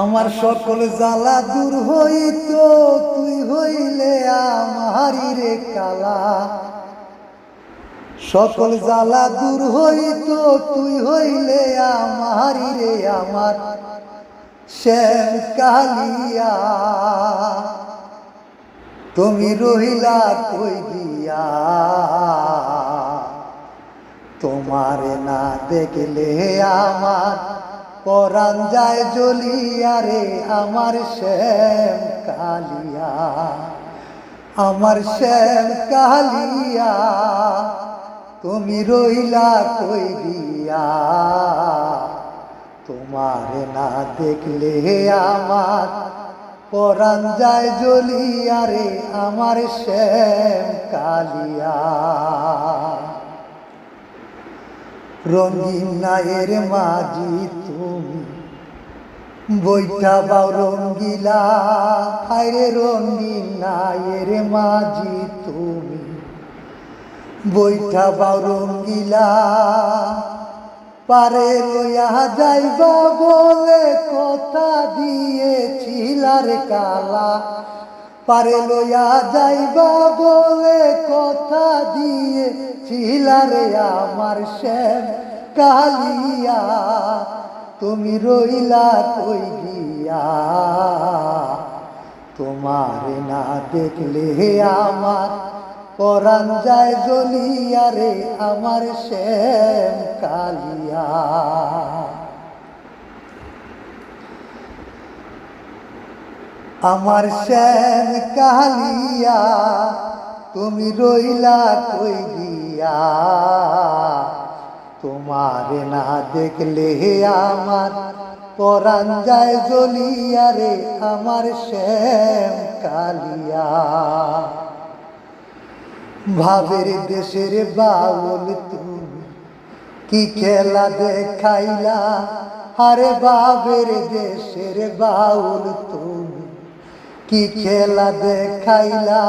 আমার সকল জ্বালা দূর হইত, তুই হইলে আমারি রে কালা। সকল জ্বালা দূর হইত, তুই হইলে আমারি রে আমার শ্যাম কালিয়া। তুমি রহিলা কই দিয়া তোমার না দেখলে আমার পরাণ যায় জ্বলিয়া রে, আমার শ্যাম কালিয়া, আমার শ্যাম কালিয়া, তুমি রইলা কই দিয়া তোমার না দেখলে আমার পরাণ যায় জ্বলিয়া রে, আমার শ্যাম কালিয়া। রঙিন নায়ের মাঝি তুমি বৈঠা বাউ রঙ্গিলা। হায়রে রঙিন নায়ের মাঝি তুমি। বৈঠা বাউ রঙ্গিলা। পারে লইয়া যাইবা বলে কথা দিয়েছিলার কালা। পারে লইয়া যাইবা বলে কথা দিয়ে ছিলারে আমার শ্যাম কালিয়া। তুমি রইলা কই গিয়া? তোমার না দেখলে আমার পরাণ যায় জ্বলিয়া রে, আমার শ্যাম কালিয়া। আমার শ্যাম কালিয়া, তুমি রইলা কই দিয়া তোমার না দেখলে আমার, পরাণ যায় জ্বলিয়া রে আমার শ্যাম কালিয়া। ভাবের দেশের বাউল তুমি কি খেলা দেখাইলা? আরে বাবের দেশের বাউল তুমি কি খেলা দেখাইলা?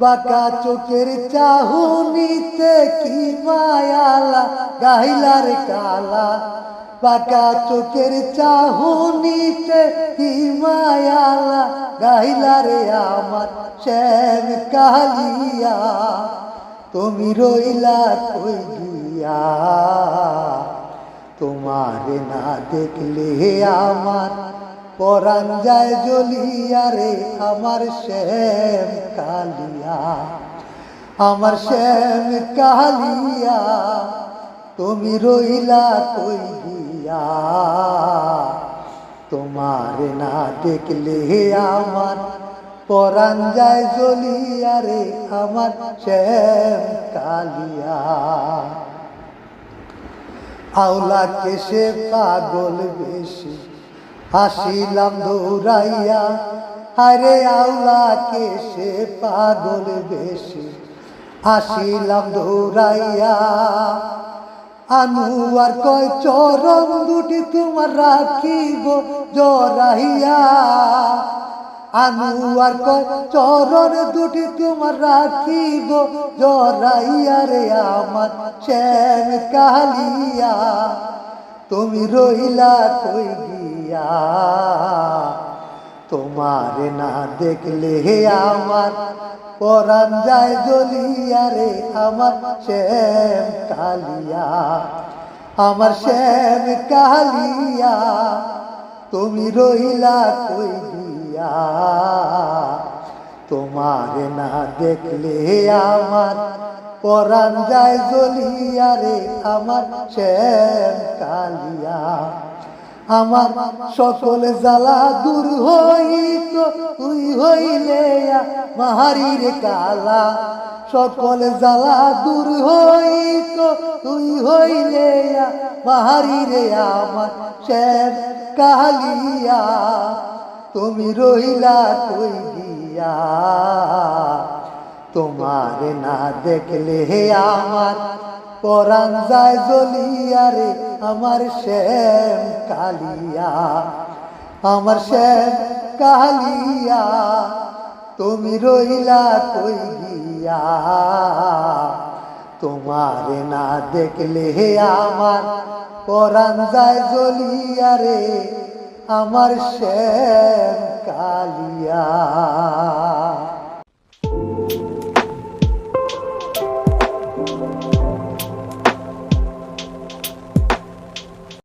বাঁকা চোখের চাহুনিতে কি মায়ালা গাইলার কালা। বাঁকা চোখের চাহুনিতে কি মায়ালা গাইলারে আমার শ্যাম কালিয়া। তুমি রইলা কই গিয়া? তোমার না দেখলে আমার পরাণ যায় জ্বলিয়া রে, আমার শ্যাম কালিয়া। আমার শ্যাম কালিয়া, তুমি রইলা কই গিয়া তোমার না দেখলে আমার পরাণ যায় জ্বলিয়া রে, আমার শ্যাম কালিয়া। আওলা কেসে পাগল বেশি হাসিলাম দৌড়াইয়া, আরে আওলা কেসে পাগল বেশি। আসিলাম দৌড়াইয়া, আনুয়ার কয় চরম দুটি তোমার রাখিব জরাইয়া আনুয়ার কয়, চরণ দুটি তোমার রাখিব জরাইয়া রে আমার শ্যাম কালিয়া। তুমি রইলা কই গিয়া? তোমার না দেখলে হে আমার পরাণ যায় জ্বলিয়া রে, আমার শ্যাম কালিয়া, আমার শ্যাম কালিয়া, তুমি রইলা কই গিয়া তোমার না দেখলে আমার পরাণ যায় জ্বলিয়া রে, আমার শ্যাম কালিয়া। আমার সকল জ্বালা দূর হইত, তুই হইলে মাহারির কালা। সকল জ্বালা দূর হইত, তুই হইলে মাহারির আমার শ্যাম কালিয়া। তুমি রইলা কই গিয়া, তোমার না দেখলে হে আমার পরাণ যায় জ্বলিয়া রে, আমার শ্যাম কালিয়া। আমার শ্যাম কালিয়া, তুমি রইলা কই গিয়া? তোমার না দেখলে হে আমার পরাণ যায় জ্বলিয়া রে, আমার শ্যাম